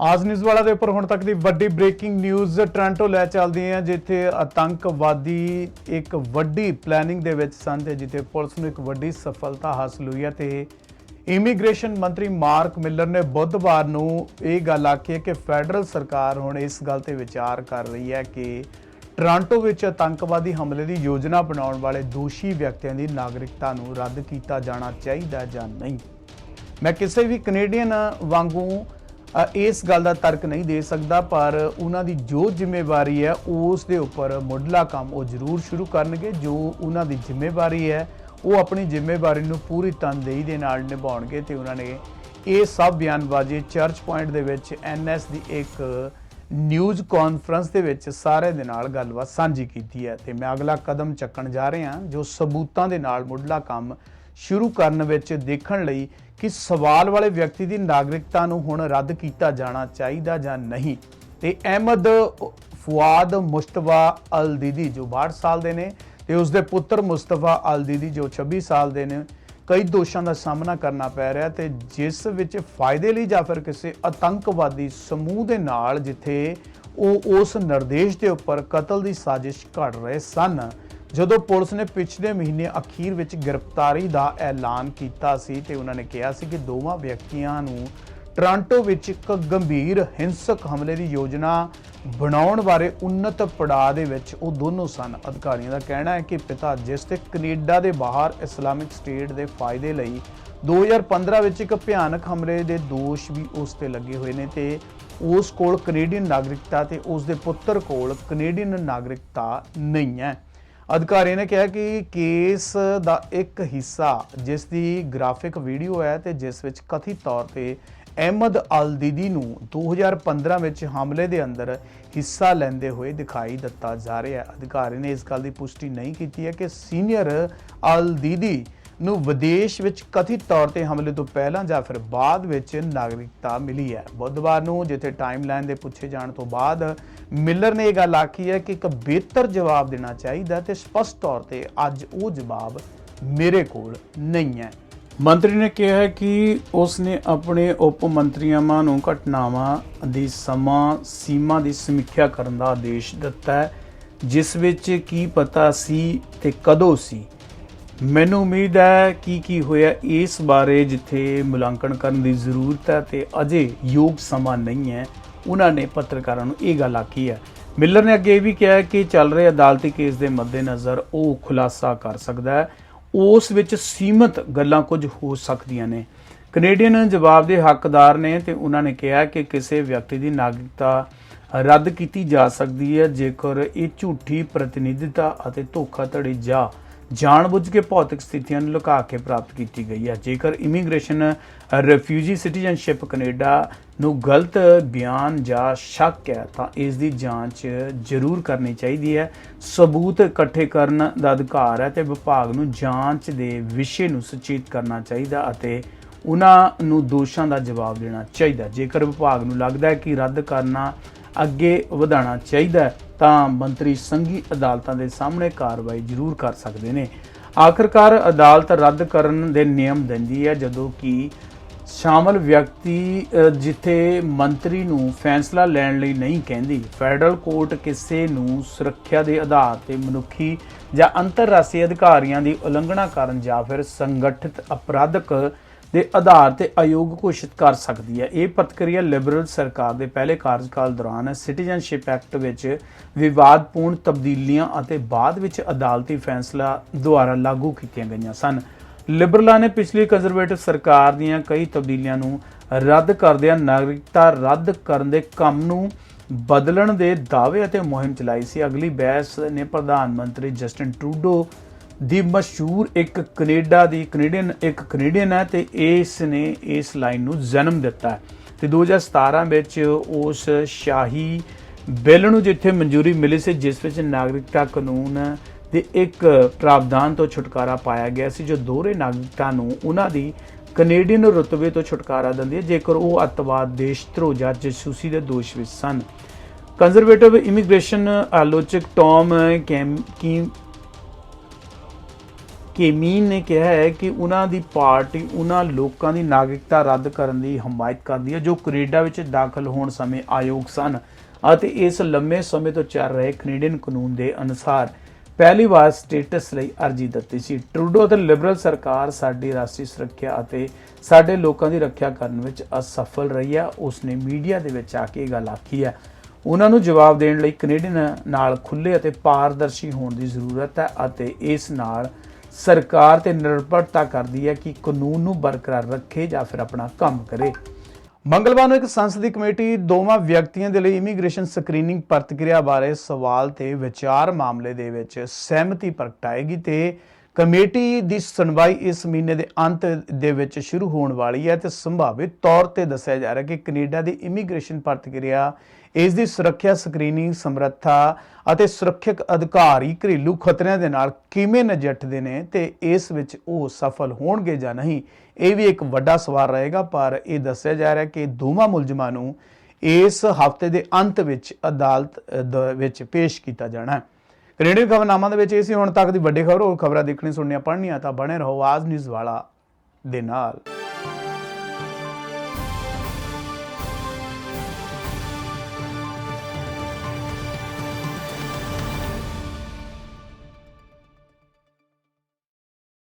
ਆਜ ਨਿਊਜ਼ ਵਾਲਾ ਦੇ ਉੱਪਰ ਹੁਣ ਤੱਕ ਦੀ ਵੱਡੀ ਬ੍ਰੇਕਿੰਗ ਨਿਊਜ਼ ਟ੍ਰਾਂਟੋ ਲੈ ਚੱਲਦੀ ਹੈ, ਜਿੱਥੇ ਆਤੰਕਵਾਦੀ ਇੱਕ ਵੱਡੀ ਪਲੈਨਿੰਗ ਦੇ ਵਿੱਚ ਸਨ ਤੇ ਜਿੱਥੇ ਪੁਲਿਸ ਨੂੰ ਇੱਕ ਵੱਡੀ ਸਫਲਤਾ ਹਾਸਲ ਹੋਈ ਹੈ ਤੇ ਇਮੀਗ੍ਰੇਸ਼ਨ ਮੰਤਰੀ ਮਾਰਕ ਮਿਲਰ ਨੇ ਬੁੱਧਵਾਰ ਨੂੰ ਇਹ ਗੱਲ ਆਖੀ ਹੈ ਕਿ ਫੈਡਰਲ ਸਰਕਾਰ ਹੁਣ ਇਸ ਗੱਲ ਤੇ ਵਿਚਾਰ ਕਰ ਰਹੀ ਹੈ ਕਿ ਟ੍ਰਾਂਟੋ ਵਿੱਚ ਆਤੰਕਵਾਦੀ ਹਮਲੇ ਦੀ ਯੋਜਨਾ ਬਣਾਉਣ ਵਾਲੇ ਦੋਸ਼ੀ ਵਿਅਕਤੀਆਂ ਦੀ ਨਾਗਰਿਕਤਾ ਨੂੰ ਰੱਦ ਕੀਤਾ ਜਾਣਾ ਚਾਹੀਦਾ ਜਾਂ ਨਹੀਂ। ਮੈਂ ਕਿਸੇ ਵੀ ਕੈਨੇਡੀਅਨ ਵਾਂਗੂ ਇਸ ਗੱਲ ਦਾ ਤਰਕ ਨਹੀਂ ਦੇ ਸਕਦਾ, ਪਰ ਉਹਨਾਂ ਦੀ ਜੋ ਜ਼ਿੰਮੇਵਾਰੀ ਹੈ, ਉਸ ਦੇ ਉੱਪਰ ਮੁੱਢਲਾ ਕੰਮ ਉਹ ਜ਼ਰੂਰ ਸ਼ੁਰੂ ਕਰਨਗੇ। ਜੋ ਉਹਨਾਂ ਦੀ ਜ਼ਿੰਮੇਵਾਰੀ ਹੈ, ਉਹ ਆਪਣੀ ਜ਼ਿੰਮੇਵਾਰੀ ਨੂੰ ਪੂਰੀ ਤਨਦੇਹੀ ਦੇ ਨਾਲ ਨਿਭਾਉਣਗੇ ਤੇ ਉਹਨਾਂ ਨੇ ਇਹ ਸਭ ਬਿਆਨਬਾਜ਼ੀ ਚਰਚ ਪੁਆਇੰਟ ਦੇ ਵਿੱਚ ਐਨਐਸ ਦੀ ਇੱਕ ਨਿਊਜ਼ ਕਾਨਫਰੰਸ ਦੇ ਵਿੱਚ ਸਾਰੇ ਦੇ ਨਾਲ ਗੱਲਬਾਤ ਸਾਂਝੀ ਕੀਤੀ ਹੈ। ਤੇ ਮੈਂ ਅਗਲਾ ਕਦਮ ਚੱਕਣ ਜਾ ਰਿਹਾ ਜੋ ਸਬੂਤਾਂ ਦੇ ਨਾਲ ਮੁੱਢਲਾ ਕੰਮ ਸ਼ੁਰੂ ਕਰਨ ਵਿੱਚ ਦੇਖਣ ਲਈ ਕਿ ਸਵਾਲ ਵਾਲੇ ਵਿਅਕਤੀ ਦੀ ਨਾਗਰਿਕਤਾ ਨੂੰ ਹੁਣ ਰੱਦ ਕੀਤਾ ਜਾਣਾ ਚਾਹੀਦਾ ਜਾਂ ਨਹੀਂ। ਤੇ ਅਹਿਮਦ ਫੁਆਦ ਮੁਸਤਫਾ ਅਲ ਦੀਦੀ ਜੋ 62 ਸਾਲ ਦੇ ਨੇ ਤੇ ਉਸ ਦੇ ਪੁੱਤਰ ਮੁਸਤਫਾ ਅਲ ਦੀਦੀ ਜੋ 26 ਸਾਲ ਦੇ ਨੇ, ਕਈ ਦੋਸ਼ਾਂ ਦਾ ਸਾਹਮਣਾ ਕਰਨਾ ਪੈ ਰਿਹਾ ਤੇ ਜਿਸ ਵਿੱਚ ਫਾਇਦੇ ਲਈ ਜਾਂ ਫਿਰ ਕਿਸੇ ਆਤੰਕਵਾਦੀ ਸਮੂਹ ਦੇ ਨਾਲ ਜਿੱਥੇ ਉਹ ਉਸ ਨਿਰਦੇਸ਼ ਦੇ ਉੱਪਰ ਕਤਲ ਦੀ ਸਾਜ਼ਿਸ਼ ਘੜ ਰਹੇ ਸਨ ਜਦੋਂ ਪੁਲਿਸ ਨੇ ਪਿਛਲੇ ਮਹੀਨੇ ਅਖੀਰ ਵਿੱਚ ਗ੍ਰਿਫਤਾਰੀ ਦਾ ਐਲਾਨ ਕੀਤਾ ਸੀ ਤੇ ਉਹਨਾਂ ਨੇ ਕਿਹਾ ਸੀ ਕਿ ਦੋਵਾਂ ਵਿਅਕਤੀਆਂ ਨੂੰ ਟ੍ਰਾਂਟੋ ਵਿੱਚ ਇੱਕ ਗੰਭੀਰ ਹਿੰਸਕ ਹਮਲੇ ਦੀ ਯੋਜਨਾ ਬਣਾਉਣ ਬਾਰੇ ਉન્નਤ ਪੜਾਅ ਦੇ ਵਿੱਚ ਉਹ ਦੋਨੋਂ ਸਨ। ਅਧਿਕਾਰੀਆਂ ਦਾ ਕਹਿਣਾ ਹੈ ਕਿ ਪਿਤਾ ਜਿਸ ਤੇ ਕੈਨੇਡਾ ਦੇ ਬਾਹਰ ਇਸਲਾਮਿਕ ਸਟੇਟ ਦੇ ਫਾਇਦੇ ਲਈ 2015 ਵਿੱਚ ਇੱਕ ਭਿਆਨਕ ਹਮਲੇ ਦੇ ਦੋਸ਼ ਵੀ ਉਸ ਤੇ ਲੱਗੇ ਹੋਏ ਨੇ ਤੇ ਉਸ ਕੋਲ ਕੈਨੇਡੀਅਨ ਨਾਗਰਿਕਤਾ ਤੇ ਉਸ ਦੇ ਪੁੱਤਰ ਕੋਲ ਕੈਨੇਡੀਅਨ ਨਾਗਰਿਕਤਾ ਨਹੀਂ ਹੈ। ਅਧਿਕਾਰੀ ਨੇ ਕਿਹਾ ਕਿ ਕੇਸ ਦਾ ਇੱਕ ਹਿੱਸਾ ਜਿਸ ਦੀ ਗ੍ਰਾਫਿਕ ਵੀਡੀਓ ਹੈ ਤੇ ਜਿਸ ਵਿੱਚ ਕਥਿਤ ਤੌਰ ਤੇ ਅਹਿਮਦ ਅਲ ਦੀਦੀ ਨੂੰ 2015 ਵਿੱਚ ਹਮਲੇ ਦੇ ਅੰਦਰ ਹਿੱਸਾ ਲੈਂਦੇ ਹੋਏ ਦਿਖਾਈ ਦਿੱਤਾ ਜਾ ਰਿਹਾ ਹੈ। ਅਧਿਕਾਰੀ ਨੇ ਇਸ ਗੱਲ ਦੀ ਪੁਸ਼ਟੀ ਨਹੀਂ ਕੀਤੀ ਹੈ ਕਿ ਸੀਨੀਅਰ ਅਲ ਦੀਦੀ ਨੂੰ ਵਿਦੇਸ਼ ਵਿੱਚ ਕਥਿਤ ਤੌਰ ਤੇ ਹਮਲੇ ਤੋਂ ਪਹਿਲਾਂ ਜਾਂ ਫਿਰ ਬਾਅਦ ਵਿੱਚ ਨਾਗਰਿਕਤਾ ਮਿਲੀ ਹੈ। ਬੁੱਧਵਾਰ ਨੂੰ ਜਿੱਥੇ ਟਾਈਮਲਾਈਨ ਦੇ ਪੁੱਛੇ ਜਾਣ ਤੋਂ ਬਾਅਦ ਮਿਲਰ ਨੇ ਇਹ ਗੱਲ ਆਖੀ ਹੈ ਕਿ ਇੱਕ ਬਿਹਤਰ ਜਵਾਬ ਦੇਣਾ ਚਾਹੀਦਾ ਤੇ ਸਪਸ਼ਟ ਤੌਰ ਤੇ ਅੱਜ ਉਹ ਜਵਾਬ ਮੇਰੇ ਕੋਲ ਨਹੀਂ ਹੈ। ਮੰਤਰੀ ਨੇ ਕਿਹਾ ਹੈ ਕਿ ਉਸ ਨੇ ਆਪਣੇ ਉਪ ਮੰਤਰੀਆਂ ਨੂੰ ਘਟਨਾਵਾਂ ਦੀ ਸਮਾਂ, ਸੀਮਾ ਦੀ ਸਮੀਖਿਆ ਕਰਨ ਦਾ ਆਦੇਸ਼ ਦਿੱਤਾ ਹੈ, ਜਿਸ ਵਿੱਚ ਕੀ ਪਤਾ ਸੀ ਤੇ ਕਦੋਂ ਸੀ। ਮੈਨੂੰ ਉਮੀਦ ਹੈ ਕੀ ਕੀ ਹੋਇਆ ਇਸ ਬਾਰੇ ਜਿੱਥੇ ਮੁਲਾਂਕਣ ਕਰਨ ਦੀ ਜ਼ਰੂਰਤ ਹੈ ਤੇ ਅਜੇ ਯੋਗ ਸਮਾਂ ਨਹੀਂ ਹੈ, ਉਹਨਾਂ ਨੇ ਪੱਤਰਕਾਰਾਂ ਨੂੰ ਇਹ ਗੱਲ ਆਖੀ ਹੈ। ਮਿਲਰ ਨੇ ਅੱਗੇ ਇਹ ਵੀ ਕਿਹਾ ਕਿ ਚੱਲ ਰਹੇ ਅਦਾਲਤੀ ਕੇਸ ਦੇ ਮੱਦੇਨਜ਼ਰ ਉਹ ਖੁਲਾਸਾ ਕਰ ਸਕਦਾ ਹੈ। ਉਸ ਵਿੱਚ ਸੀਮਤ ਗੱਲਾਂ ਕੁਝ ਹੋ ਸਕਦੀਆਂ ਨੇ। ਕੈਨੇਡੀਅਨ ਜਵਾਬ ਦੇ ਹੱਕਦਾਰ ਨੇ ਤੇ ਉਹਨਾਂ ਨੇ ਕਿਹਾ ਕਿ ਕਿਸੇ ਵਿਅਕਤੀ ਦੀ ਨਾਗਰਿਕਤਾ ਰੱਦ ਕੀਤੀ ਜਾ ਸਕਦੀ ਹੈ, ਜੇਕਰ ਇਹ ਝੂਠੀ ਪ੍ਰਤੀਨਿਧਤਾ ਅਤੇ ਧੋਖਾਧੜੀ ਜਾਂ ਜਾਣਬੁੱਝ ਕੇ ਭੌਤਿਕ ਸਥਿਤੀਆਂ ਨੂੰ ਲੁਕਾ ਕੇ ਪ੍ਰਾਪਤ ਕੀਤੀ ਗਈ ਹੈ। ਜੇਕਰ ਇਮੀਗ੍ਰੇਸ਼ਨ ਰਿਫਿਊਜੀ ਸਿਟੀਜ਼ਨਸ਼ਿਪ ਕੈਨੇਡਾ ਨੂੰ ਗਲਤ ਬਿਆਨ ਜਾਂ ਸ਼ੱਕ ਹੈ ਤਾਂ ਇਸ ਦੀ ਜਾਂਚ ਜ਼ਰੂਰ ਕਰਨੀ ਚਾਹੀਦੀ ਹੈ। ਸਬੂਤ ਇਕੱਠੇ ਕਰਨ ਦਾ ਅਧਿਕਾਰ ਹੈ ਤੇ ਵਿਭਾਗ ਨੂੰ ਜਾਂਚ ਦੇ ਵਿਸ਼ੇ ਨੂੰ ਸੁਚੇਤ ਕਰਨਾ ਚਾਹੀਦਾ ਅਤੇ ਉਹਨਾਂ ਨੂੰ ਦੋਸ਼ਾਂ ਦਾ ਜਵਾਬ ਦੇਣਾ ਚਾਹੀਦਾ ਜੇਕਰ ਵਿਭਾਗ ਨੂੰ ਲੱਗਦਾ ਹੈ ਕਿ ਰੱਦ ਕਰਨਾ ਅੱਗੇ ਵਧਾਉਣਾ ਚਾਹੀਦਾ ਹੈ, ਤਾਂ ਮੰਤਰੀ ਸੰਘੀ ਅਦਾਲਤਾਂ ਦੇ ਸਾਹਮਣੇ ਕਾਰਵਾਈ ਜ਼ਰੂਰ ਕਰ ਸਕਦੇ ਨੇ। ਆਖਰਕਾਰ ਅਦਾਲਤ ਰੱਦ ਕਰਨ ਦੇ ਨਿਯਮ ਦਿੰਦੀ ਹੈ, ਜਦੋਂ ਕਿ ਸ਼ਾਮਲ ਵਿਅਕਤੀ ਜਿੱਥੇ ਮੰਤਰੀ ਨੂੰ ਫੈਸਲਾ ਲੈਣ ਲਈ ਨਹੀਂ ਕਹਿੰਦੀ, ਫੈਡਰਲ ਕੋਰਟ ਕਿਸੇ ਨੂੰ ਸੁਰੱਖਿਆ ਦੇ ਆਧਾਰ ਤੇ ਮਨੁੱਖੀ ਜਾਂ ਅੰਤਰਰਾਸ਼ਟਰੀ ਅਧਿਕਾਰੀਆਂ ਦੀ ਉਲੰਘਣਾ ਕਰਨ ਜਾਂ ਫਿਰ ਸੰਗਠਿਤ ਅਪਰਾਧਕ ਦੇ ਆਧਾਰ ਤੇ ਅਯੋਗ ਘੋਸ਼ਿਤ ਕਰ ਸਕਦੀ ਹੈ। ਇਹ ਪ੍ਰਤੀਕਿਰਿਆ ਲਿਬਰਲ ਸਰਕਾਰ ਦੇ ਪਹਿਲੇ ਕਾਰਜਕਾਲ ਦੌਰਾਨ ਸਿਟੀਜ਼ਨਸ਼ਿਪ ਐਕਟ ਵਿੱਚ ਵਿਵਾਦਪੂਰਨ ਤਬਦੀਲੀਆਂ ਅਤੇ ਬਾਅਦ ਵਿੱਚ ਅਦਾਲਤੀ ਫੈਸਲਾ ਦੁਆਰਾ ਲਾਗੂ ਕੀਤੀਆਂ ਗਈਆਂ ਸਨ। ਲਿਬਰਲਾਂ ਨੇ ਪਿਛਲੀ ਕੰਜ਼ਰਵੇਟਿਵ ਸਰਕਾਰ ਦੀਆਂ ਕਈ ਤਬਦੀਲੀਆਂ ਨੂੰ ਰੱਦ ਕਰਦਿਆਂ ਨਾਗਰਿਕਤਾ ਰੱਦ ਕਰਨ ਦੇ ਕੰਮ ਨੂੰ ਬਦਲਣ ਦੇ ਦਾਅਵੇ ਅਤੇ ਮੁਹਿੰਮ ਚਲਾਈ ਸੀ। ਅਗਲੀ ਬਹਿਸ ਨੇ ਪ੍ਰਧਾਨ ਮੰਤਰੀ ਜਸਟਿਨ ਟਰੂਡੋ ਦੀ ਮਸ਼ਹੂਰ ਇੱਕ ਕੈਨੇਡਾ ਦੀ ਕੈਨੇਡੀਅਨ, ਇੱਕ ਕੈਨੇਡੀਅਨ ਹੈ ਤੇ ਇਸ ਨੇ ਇਸ ਲਾਈਨ ਨੂੰ ਜਨਮ ਦਿੱਤਾ ਹੈ। ਤੇ 2017 ਵਿੱਚ ਉਸ ਸ਼ਾਹੀ ਬਿੱਲ ਨੂੰ ਜਿੱਥੇ ਮਨਜ਼ੂਰੀ ਮਿਲੀ ਸੀ, ਜਿਸ ਵਿੱਚ ਨਾਗਰਿਕਤਾ ਕਾਨੂੰਨ ਦੇ ਇੱਕ ਪ੍ਰਾਵਧਾਨ ਤੋਂ ਛੁਟਕਾਰਾ ਪਾਇਆ ਗਿਆ ਸੀ, ਜੋ ਦੋਹਰੇ ਨਾਗਰਿਕਤਾ ਨੂੰ ਉਹਨਾਂ ਦੀ ਕੈਨੇਡੀਅਨ ਰੁਤਬੇ ਤੋਂ ਛੁਟਕਾਰਾ ਦਿੰਦੀ ਹੈ। ਜੇਕਰ ਉਹ ਅੱਤਵਾਦ ਦੇਸ਼ਧਰੋਹ ਜਾਂ ਜਸੂਸੀ ਦੇ ਦੋਸ਼ ਵਿੱਚ ਸਨ। ਕੰਜ਼ਰਵੇਟਿਵ ਇਮੀਗ੍ਰੇਸ਼ਨ ਆਲੋਚਕ ਟੌਮ ਕੈਮ ਕੇਮੀਨ ਨੇ ਕਿਹਾ ਹੈ ਕਿ ਉਹਨਾਂ ਦੀ ਪਾਰਟੀ ਉਹਨਾਂ ਲੋਕਾਂ ਦੀ ਨਾਗਰਿਕਤਾ ਰੱਦ ਕਰਨ ਦੀ ਹਮਾਇਤ ਕਰਦੀ ਹੈ, ਜੋ ਕੈਨੇਡਾ ਵਿੱਚ ਦਾਖਲ ਹੋਣ ਸਮੇਂ ਆਯੋਗ ਸਨ ਅਤੇ ਇਸ ਲੰਮੇ ਸਮੇਂ ਤੋਂ ਚੱਲ ਰਹੇ ਕੈਨੇਡੀਅਨ ਕਾਨੂੰਨ ਦੇ ਅਨੁਸਾਰ ਪਹਿਲੀ ਵਾਰ ਸਟੇਟਸ ਲਈ ਅਰਜ਼ੀ ਦਿੱਤੀ ਸੀ। ਟਰੂਡੋ ਅਤੇ ਲਿਬਰਲ ਸਰਕਾਰ ਸਾਡੀ ਰਾਸ਼ਟਰੀ ਸੁਰੱਖਿਆ ਅਤੇ ਸਾਡੇ ਲੋਕਾਂ ਦੀ ਰੱਖਿਆ ਕਰਨ ਵਿੱਚ ਅਸਫਲ ਰਹੀ ਹੈ, ਉਸਨੇ ਮੀਡੀਆ ਦੇ ਵਿੱਚ ਆ ਕੇ ਇਹ ਗੱਲ ਆਖੀ ਹੈ। ਉਹਨਾਂ ਨੂੰ ਜਵਾਬ ਦੇਣ ਲਈ ਕੈਨੇਡੀਅਨ ਨਾਲ ਖੁੱਲੇ ਅਤੇ ਪਾਰਦਰਸ਼ੀ ਹੋਣ ਦੀ ਜ਼ਰੂਰਤ ਹੈ ਅਤੇ ਇਸ ਨਾਲ ਸਰਕਾਰ ਤੇ ਨਿਰਭਰਤਾ ਕਰਦੀ ਹੈ ਕਿ ਕਾਨੂੰਨ ਨੂੰ ਬਰਕਰਾਰ ਰੱਖੇ ਜਾਂ ਫਿਰ ਆਪਣਾ ਕੰਮ ਕਰੇ। ਮੰਗਲਵਾਰ ਨੂੰ ਇੱਕ ਸੰਸਦੀ ਕਮੇਟੀ ਦੋਵਾਂ ਵਿਅਕਤੀਆਂ ਦੇ ਲਈ ਇਮੀਗ੍ਰੇਸ਼ਨ ਸਕਰੀਨਿੰਗ ਪ੍ਰਤੀਕਿਰਿਆ ਬਾਰੇ ਸਵਾਲ ਤੇ ਵਿਚਾਰ ਮਾਮਲੇ ਦੇ ਵਿੱਚ ਸਹਿਮਤੀ ਪ੍ਰਗਟਾਏਗੀ ਤੇ ਕਮੇਟੀ ਦੀ ਸੁਣਵਾਈ ਇਸ ਮਹੀਨੇ ਦੇ ਅੰਤ ਦੇ ਵਿੱਚ ਸ਼ੁਰੂ ਹੋਣ ਵਾਲੀ ਹੈ ਤੇ ਸੰਭਾਵਿਤ ਤੌਰ ਤੇ ਦੱਸਿਆ ਜਾ ਰਿਹਾ ਕਿ ਕੈਨੇਡਾ ਦੀ ਇਮੀਗ੍ਰੇਸ਼ਨ ਪ੍ਰਤੀਕਿਰਿਆ ਇਸ ਦੀ ਸੁਰੱਖਿਆ ਸਕਰੀਨਿੰਗ ਸਮਰੱਥਾ ਅਤੇ ਸੁਰੱਖਿਅਕ ਅਧਿਕਾਰੀ ਘਰੇਲੂ ਖਤਰਿਆਂ ਦੇ ਨਾਲ ਕਿਵੇਂ ਨਜਿੱਠਦੇ ਨੇ ਤੇ ਇਸ ਵਿੱਚ ਉਹ ਸਫਲ ਹੋਣਗੇ ਜਾਂ ਨਹੀਂ ਇਹ ਵੀ ਇੱਕ ਵੱਡਾ ਸਵਾਲ ਰਹੇਗਾ ਪਰ ਇਹ ਦੱਸਿਆ ਜਾ ਰਿਹਾ ਕਿ ਦੋਵਾਂ ਮੁਲਜ਼ਮਾਂ ਨੂੰ ਇਸ ਹਫ਼ਤੇ ਦੇ ਅੰਤ ਵਿੱਚ ਅਦਾਲਤ ਅ, ਦ- ਵਿੱਚ ਪੇਸ਼ ਕੀਤਾ ਜਾਣਾ ਹੈ। ਕੈਨੇਡੀਅਨ ਖਬਰਨਾਮਾ ਦੇ ਵਿੱਚ ਇਹ ਸੀ ਹੁਣ ਤੱਕ ਦੀ ਵੱਡੀ ਖਬਰ ਹੋਰ ਖਬਰਾਂ ਦੇਖਣੀ ਸੁਣਨੀਆਂ ਪੜ੍ਹਨੀਆਂ ਤਾਂ ਬਣੇ ਰਹੋ ਆਜ ਨਿਊਜ਼ ਵਾਲਾ ਦੇ ਨਾਲ।